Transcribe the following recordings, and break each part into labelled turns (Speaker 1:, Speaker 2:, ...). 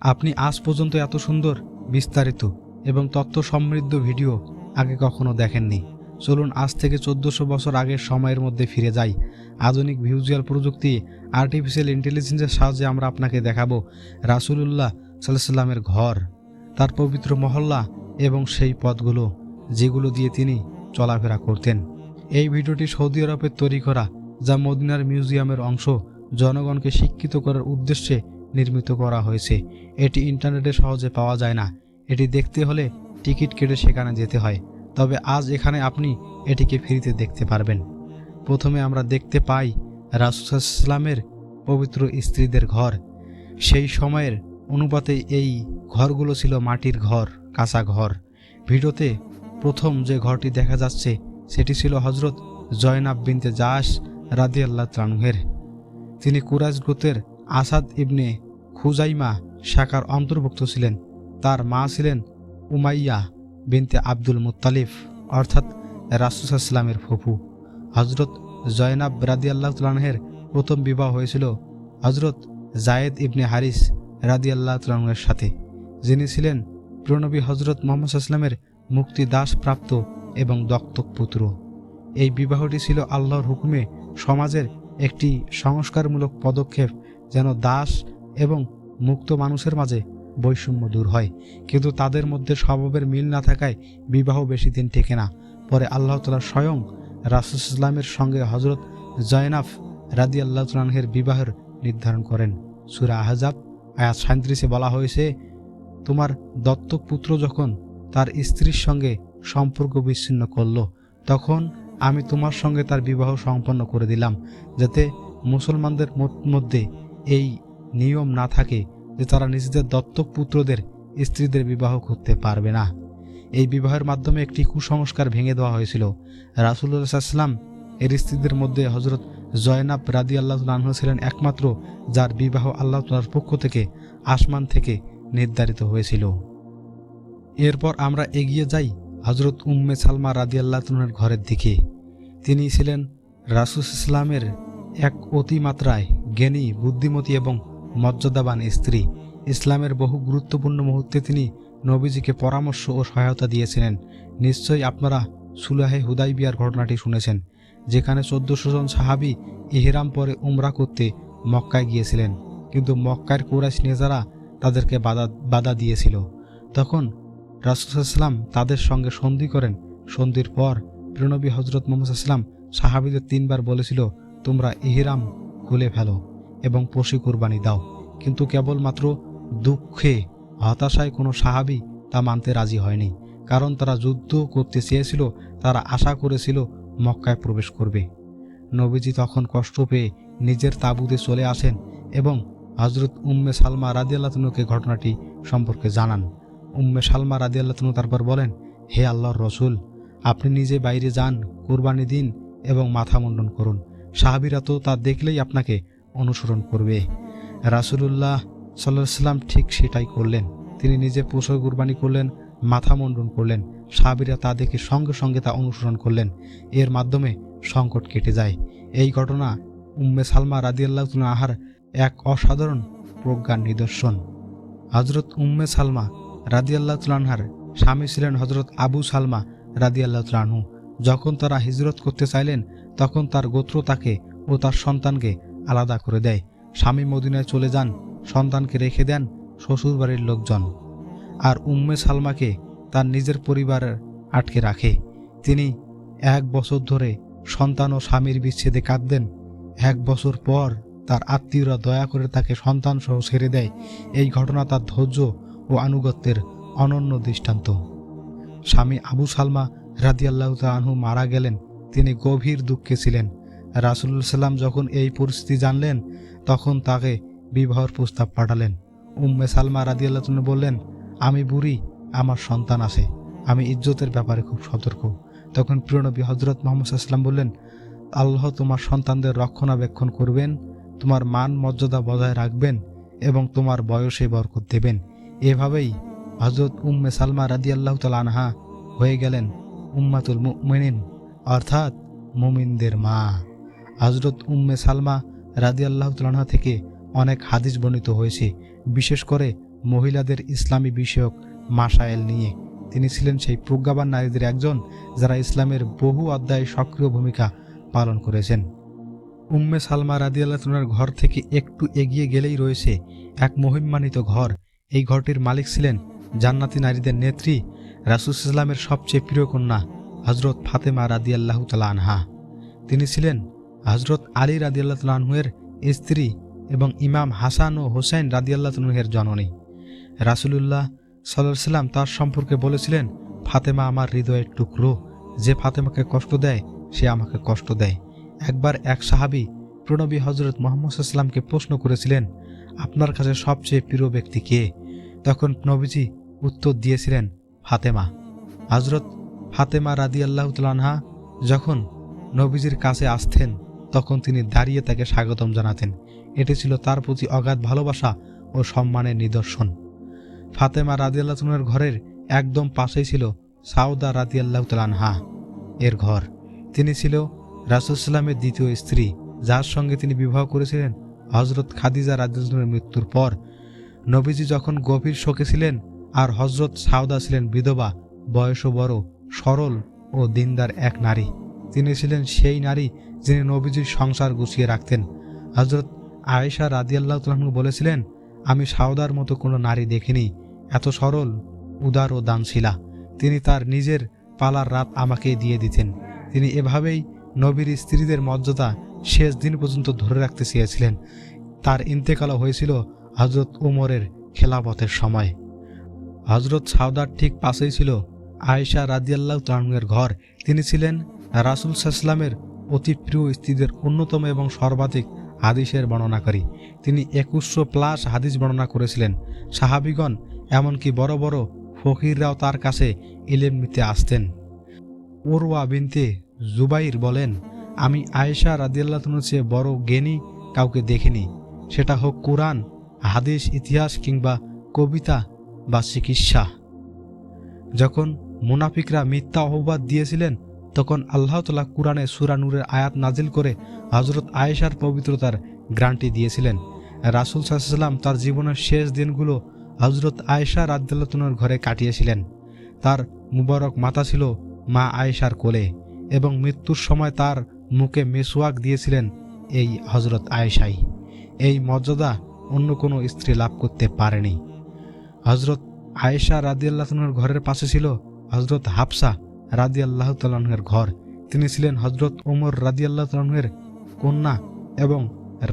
Speaker 1: আপনি আজ পর্যন্ত এত সুন্দর, বিস্তারিত এবং তথ্য সমৃদ্ধ ভিডিও আগে কখনো দেখেননি। চলুন আজ থেকে চোদ্দোশো বছর আগের সময়ের মধ্যে ফিরে যাই। আধুনিক ভিউজুয়াল প্রযুক্তি আর্টিফিশিয়াল ইন্টেলিজেন্সের সাহায্যে আমরা আপনাকে দেখাবো রাসুলুল্লাহ সাল্লামের ঘর, তার পবিত্র মহল্লা এবং সেই পথগুলো যেগুলো দিয়ে তিনি চলাফেরা করতেন। এই ভিডিওটি সৌদি আরবের তৈরি করা যা মদিনার মিউজিয়ামের অংশ, জনগণকে শিক্ষিত করার উদ্দেশ্যে নির্মিত করা হয়েছে। এটি ইন্টারনেটে সহজে পাওয়া যায় না। এটি দেখতে হলে টিকিট কেটে সেখানে যেতে হয়। তবে আজ এখানে আপনি এটিকে ফ্রিতে দেখতে পারবেন। প্রথমে আমরা দেখতে পাই রাসুসাল্লামের পবিত্র স্ত্রীদের ঘর। সেই সময়ের অনুপাতে এই ঘরগুলো ছিল মাটির ঘর, কাঁচা ঘর। ভিডিওতে প্রথম যে ঘরটি দেখা যাচ্ছে, সেটি ছিল হজরত জয়নাব বিনতে জাস রাদি আল্লাহ ত্রানুহের তিনি কুরাজ গোতের আসাদ ইবনে খুজাইমা শাখার অন্তর্ভুক্ত ছিলেন। তার মা ছিলেন উমাইয়া বিনতে আব্দুল মুত্তালিফ, অর্থাৎ রাসুসাল্লামের ফুফু। হজরত জয়নাব রাদি আল্লাহ তালাহের প্রথম বিবাহ হয়েছিল হজরত জায়েদ ইবনে হারিস রাদি আল্লাহ তালাহের সাথে, যিনি ছিলেন প্রণবী হজরত মোহাম্মদ ইসলামের মুক্তি দাস প্রাপ্ত এবং দত্তক পুত্র। এই বিবাহটি ছিল আল্লাহর হুকুমে সমাজের একটি সংস্কারমূলক পদক্ষেপ যেন দাস এবং মুক্ত মানুষের মাঝে বৈষম্য দূর হয়। কিন্তু তাদের মধ্যে স্বভাবের মিল না থাকায় বিবাহ বেশি দিন টেকে না। পরে আল্লাহ তালা স্বয়ং রাসুল ইসলামের সঙ্গে হজরত জয়নাফ রাদি আল্লাহ তালাহের বিবাহের নির্ধারণ করেন। সুরা আহজাব, আয়াত সাঁত্রিশে বলা হয়েছে, তোমার দত্তক পুত্র যখন তার স্ত্রীর সঙ্গে সম্পর্ক বিচ্ছিন্ন করল, তখন আমি তোমার সঙ্গে তার বিবাহ সম্পন্ন করে দিলাম, যাতে মুসলমানদের মধ্যে এই নিয়ম না থাকে যে তারা নিজেদের দত্তক পুত্রদের স্ত্রীদের বিবাহ করতে পারবে না। এই বিবাহের মাধ্যমে একটি কুসংস্কার ভেঙে দেওয়া হয়েছিল। রাসুল্লাহ সাল্লাম এর স্ত্রীদের মধ্যে হজরত জয়নাব রাদি আল্লাহ আনহু ছিলেন একমাত্র, যার বিবাহ আল্লাহ তালার পক্ষ থেকে আসমান থেকে নির্ধারিত হয়েছিল। এরপর আমরা এগিয়ে যাই হজরত উম্মে সালমা রাদি আল্লাহ ঘরের দিকে। তিনি ছিলেন রাসুস ইসলামের এক অতিমাত্রায় জ্ঞানী, বুদ্ধিমতী এবং মর্যাদাবান স্ত্রী। ইসলামের বহু গুরুত্বপূর্ণ মুহূর্তে তিনি নবীজিকে পরামর্শ ও সহায়তা দিয়েছিলেন। নিশ্চয়ই আপনারা সুলাহে হুদাইবিয়ার ঘটনাটি শুনেছেন, যেখানে চোদ্দশো জন সাহাবি ইহরাম পরে উমরা করতে মক্কায় গিয়েছিলেন। কিন্তু মক্কার কুরাইশ নেজারা তাদেরকে বাধা বাধা দিয়েছিল। তখন রাসুসাল্লাম তাদের সঙ্গে সন্ধি করেন। সন্ধির পর প্রণবী হজরত মোহাম্মদ সাহাবিদের তিনবার বলেছিল, তোমরা ইহরাম খুলে ফেলো এবং পশু কোরবানি দাও। কিন্তু কেবলমাত্র দুঃখে, হতাশায় কোনো সাহাবি তা মানতে রাজি হয়নি। কারণ তারা যুদ্ধ করতে চেয়েছিল, তারা আশা করেছিল মক্কায় প্রবেশ করবে। নবীজি তখন কষ্ট পেয়ে নিজের তাঁবুতে চলে আসেন এবং হজরত উম্মে সালমা রাদিয়াল্লাতনুকে ঘটনাটি সম্পর্কে জানান। উম্মে সালমা রাদিয়াল্লাতনু তারপর বলেন, হে আল্লাহর রসুল, আপনি নিজে বাইরে যান, কোরবানি দিন এবং মাথা মুন্ডন করুন। সাহাবিরা তো তা দেখলেই আপনাকে অনুসরণ করবে। রাসুলুল্লাহ সাল্লাহ সাল্লাম ঠিক সেটাই করলেন। তিনি নিজে পশু কুরবানি করলেন, মাথা মুন্ডন করলেন। সাহাবিরা তা দেখে সঙ্গে সঙ্গে তা অনুসরণ করলেন। এর মাধ্যমে সংকট কেটে যায়। এই ঘটনা উম্মে সালমা রাদিয়াল্লাহ আহার এক অসাধারণ প্রজ্ঞার নিদর্শন। হজরত উম্মে সালমা রাদিয়াল্লাহ তুলানহার স্বামী ছিলেন হজরত আবু সালমা রাদিয়াল্লাহ তুলানহু যখন তারা হিজরত করতে চাইলেন তখন তার গোত্র তাকে ও তার সন্তানকে আলাদা করে দেয়। স্বামী মদিনায় চলে যান, সন্তানকে রেখে দেন শ্বশুরবাড়ির লোকজন। আর উম্মে সালমাকে তার নিজের পরিবারের আটকে রাখে। তিনি এক বছর ধরে সন্তান ও স্বামীর বিচ্ছেদে কাঁদতেন। এক বছর পর তার আত্মীয়রা দয়া করে তাকে সন্তান সহ ছেড়ে দেয়। এই ঘটনা তার ধৈর্য ও আনুগত্যের অনন্য দৃষ্টান্ত। স্বামী আবু সালমা রাদিয়াল্লাহ আনহু মারা গেলেন। তিনি গভীর দুঃখে ছিলেন। রাসুল্লাহ সাল্লাম যখন এই পরিস্থিতি জানলেন, তখন তাকে বিবাহর প্রস্তাব পাঠালেন। উম্মে সালমা রাদিয়াল্লাহ বললেন, আমি বুড়ি, আমার সন্তান আছে, আমি ইজ্জতের ব্যাপারে খুব সতর্ক। তখন প্রিয়নবী হজরত মোহাম্মদ সাল্লাম বললেন, আল্লাহ তোমার সন্তানদের রক্ষণাবেক্ষণ করবেন, তোমার মান মর্যাদা বজায় রাখবেন এবং তোমার বয়সে বরকত দেবেন। এভাবেই হজরত উম্মে সালমা রাদি আল্লাহ আনহা হয়ে গেলেন উম্মাতুল মুমিনিন। অর্থাৎ মুমিনদের মা। হজরত উম্মে সালমা রাদি আল্লাহ আনহা থেকে অনেক হাদিস বর্ণিত হয়েছে, বিশেষ করে মহিলাদের ইসলামী বিষয়ক মাসায়েল নিয়ে। তিনি ছিলেন সেই প্রজ্ঞাবান নারীদের একজন যারা ইসলামের বহু অধ্যায়ে সক্রিয় ভূমিকা পালন করেছেন। উম্মে সালমা রাদিয়াল্লাহর ঘর থেকে একটু এগিয়ে গেলেই রয়েছে এক মহিমান্বিত ঘর। এই ঘরটির মালিক ছিলেন জান্নাতি নারীদের নেত্রী রাসুস ইসলামের সবচেয়ে প্রিয় কন্যা। হজরত ফাতেমা রাদিয়াল্লাহ তালা আনহা। তিনি ছিলেন হজরত আলী রাদিয়াল্লাহ তালাহুয়ের স্ত্রী এবং ইমাম হাসান ও হোসেন রাদিয়াল্লাহ তালুহের জননী। রাসুলুল্লাহ সাল্লাহ সাল্লাম তার সম্পর্কে বলেছিলেন, ফাতেমা আমার হৃদয়ের টুকরো, যে ফাতেমাকে কষ্ট দেয়, সে আমাকে কষ্ট দেয়। একবার এক সাহাবি প্রণবী হজরত মোহাম্মদ সাল্লামকে প্রশ্ন করেছিলেন, আপনার কাছে সবচেয়ে প্রিয় ব্যক্তি কে? তখন নবীজি উত্তর দিয়েছিলেন, ফাতেমা। হজরত ফাতেমা রাদি আল্লাহ তালহা যখন নবীজির কাছে আসতেন, তখন তিনি দাঁড়িয়ে তাকে স্বাগতম জানাতেন। এটি ছিল তার প্রতি অগাধ ভালোবাসা ও সম্মানের নিদর্শন। ফাতেমা রাদি আল্লাহ ঘরের একদম পাশেই ছিল সাউদা রাদি আল্লাহ তালহা এর ঘর। তিনি ছিল রাসুলসাল্লামের দ্বিতীয় স্ত্রী, যার সঙ্গে তিনি বিবাহ করেছিলেন হজরত খাদিজা রাজুলের মৃত্যুর পর। নবীজি যখন গভীর শোকে ছিলেন আর হজরত সাউদা ছিলেন বিধবা, বয়সও বড় সরল ও দিনদার এক নারী। তিনি ছিলেন সেই নারী যিনি নবীজির সংসার গুছিয়ে রাখতেন। হজরত আয়েশা রাদিয়াল্লাহ তালু বলেছিলেন, আমি সাউদার মতো কোনো নারী দেখিনি। এত সরল, উদার ও দানশীলা। তিনি তার নিজের পালার রাত আমাকে দিয়ে দিতেন। তিনি এভাবেই নবীর স্ত্রীদের মর্যাদা শেষ দিন পর্যন্ত ধরে রাখতে চেয়েছিলেন। তার ইন্তেকালও হয়েছিল হজরত উমরের খেলাপথের সময়। হজরত সাউদার ঠিক পাশেই ছিল আয়েশা রাদিয়াল্লাহ তালুয়ের ঘর। তিনি ছিলেন রাসুল সাল্লামের অতি প্রিয় স্ত্রীদের অন্যতম এবং সর্বাধিক হাদিসের বর্ণনাকারী। তিনি একুশশো প্লাস হাদিস বর্ণনা করেছিলেন। সাহাবিগণ এমনকি বড় বড় ফকিররাও তার কাছে ইলেম নিতে আসতেন। ওরওয়া বিনতে জুবাইর বলেন, আমি আয়েশা রাদিয়াল্লাহ চেয়ে বড় জ্ঞানী কাউকে দেখিনি। সেটা হোক কোরআন, হাদিস, ইতিহাস কিংবা কবিতা বা চিকিৎসা। যখন মুনাফিকরা মিথ্যা অহবাদ দিয়েছিলেন। তখন আল্লাহ তালা কোরআনে সুরা নূরের আয়াত নাজিল করে হজরত আয়েশার পবিত্রতার গ্রান্টি দিয়েছিলেন। রাসুল সাল্লাম তার জীবনের শেষ দিনগুলো হজরত আয়েশা রাদ্দাল্লাতনের ঘরে কাটিয়েছিলেন। তার মুবারক মাতা ছিল মা আয়েশার কোলে এবং মৃত্যুর সময় তার মুখে মেসোয়াক দিয়েছিলেন এই হজরত আয়েশাই। এই মর্যাদা অন্য কোনো স্ত্রী লাভ করতে পারেনি। হজরত আয়েশা রাদিয়াল্লাহর ঘরের পাশে ছিল হজরত হাফসা রাদি আল্লাহ তালহের ঘর। তিনি ছিলেন হজরত ওমর রাদি আল্লাহ তালহের কন্যা এবং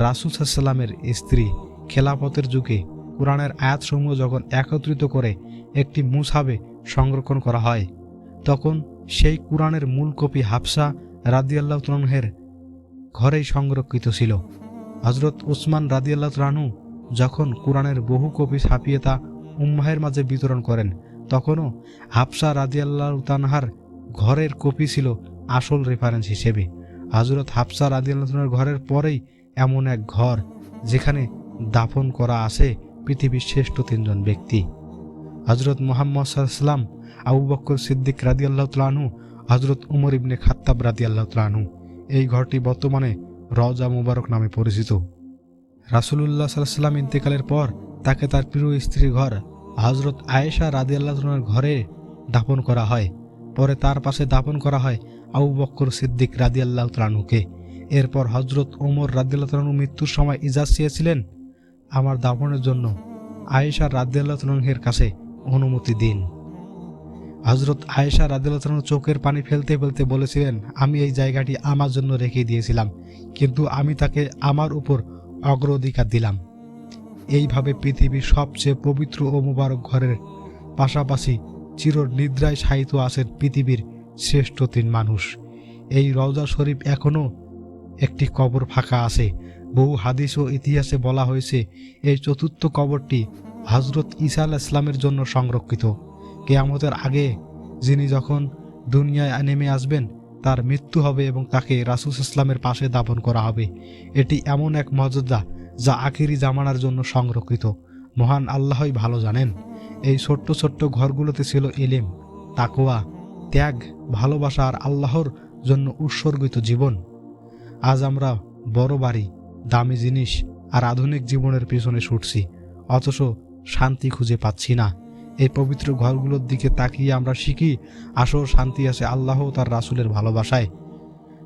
Speaker 1: রাসুল সাল্লামের স্ত্রী। খেলাপথের যুগে কোরআনের আয়াতসমূহ যখন একত্রিত করে একটি মুসাবে সংরক্ষণ করা হয়, তখন সেই কোরআনের মূল কপি হাফসা রাদি আল্লাহ তালহের ঘরেই সংরক্ষিত ছিল। হজরত উসমান রাদি আল্লাহ রানু যখন কোরআনের বহু কপি ছাপিয়ে তা উম্মাহের মাঝে বিতরণ করেন তখনও হাফসা রাদিয়াল্লাহ তানহার ঘরের কপি ছিল আসল রেফারেন্স হিসেবে। হজরত হাফসা রাদিয়াল্লাহর ঘরের পরেই এমন এক ঘর যেখানে দাফন করা আছে পৃথিবীর শ্রেষ্ঠ তিনজন ব্যক্তি। হজরত মোহাম্মদ সাল্লাম আবু বক্কর সিদ্দিক রাদি আল্লাহ তালাহু হজরত উমর ইবনে খাত্তাব রাদি আল্লাহ তালাহু এই ঘরটি বর্তমানে রজা মুবারক নামে পরিচিত। রাসুলুল্লাহ সাল্লাম ইন্তেকালের পর তাকে তার প্রিয় স্ত্রীর ঘর হজরত আয়েশা রাদি আল্লাহ ঘরে দাপন করা হয়। পরে তার পাশে দাপন করা হয় আবু বক্কর সিদ্দিক রাদি আল্লাহ তালানুকে এরপর হজরত ওমর রাদিল্লাহ তালানু মৃত্যুর সময় ইজাজ চেয়েছিলেন আমার দাপনের জন্য। আয়েশা রাদিয়াল্লাহ তালাহের কাছে অনুমতি দিন। হজরত আয়েশা রাদিল্লাহ চোখের পানি ফেলতে ফেলতে বলেছিলেন, আমি এই জায়গাটি আমার জন্য রেখে দিয়েছিলাম, কিন্তু আমি তাকে আমার উপর অগ্রাধিকার দিলাম। এইভাবে পৃথিবীর সবচেয়ে পবিত্র ও মুবারক ঘরের পাশাপাশি চির নিদ্রায় শায়িত আছেন পৃথিবীর শ্রেষ্ঠ তিন মানুষ। এই রওজা শরীফ এখনও একটি কবর ফাঁকা আছে। বহু হাদিস ও ইতিহাসে বলা হয়েছে, এই চতুর্থ কবরটি হজরত ঈসা আল ইসলামের জন্য সংরক্ষিত। কেয়ামতের আগে যিনি যখন দুনিয়ায় নেমে আসবেন, তার মৃত্যু হবে এবং তাকে রাসুস ইসলামের পাশে দাপন করা হবে। এটি এমন এক মর্যাদা যা আখিরি জামানার জন্য সংরক্ষিত। মহান আল্লাহই ভালো জানেন। এই ছোট্ট ছোট্ট ঘরগুলোতে ছিল এলেম তাকোয়া ত্যাগ, ভালোবাসা আর আল্লাহর জন্য উৎসর্গিত জীবন। আজ আমরা বড় বাড়ি, দামি জিনিস আর আধুনিক জীবনের পিছনে ছুটছি, অথচ শান্তি খুঁজে পাচ্ছি না। এই পবিত্র ঘরগুলোর দিকে তাকিয়ে আমরা শিখি, আসল শান্তি আছে আল্লাহ তার রাসুলের ভালোবাসায়।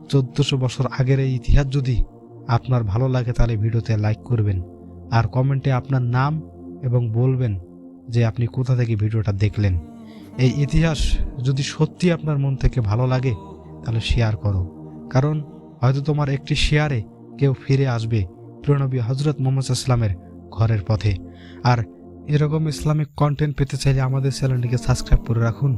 Speaker 1: চোদ্দশো বছর আগের এই ইতিহাস যদি আপনার ভালো লাগে তাহলে ভিডিওতে লাইক করবেন আর কমেন্টে আপনার নাম এবং বলবেন যে আপনি কোথা থেকে ভিডিওটা দেখলেন। এই ইতিহাস যদি সত্যি আপনার মন থেকে ভালো লাগে, তাহলে শেয়ার করো। কারণ হয়তো তোমার একটি শেয়ারে কেউ ফিরে আসবে, প্রিয়নবী হজরত মোহাম্মদ ইসলামের ঘরের পথে। আর এরকম ইসলামিক কন্টেন্ট পেতে চাইলে আমাদের চ্যানেলটিকে সাবস্ক্রাইব করে রাখুন।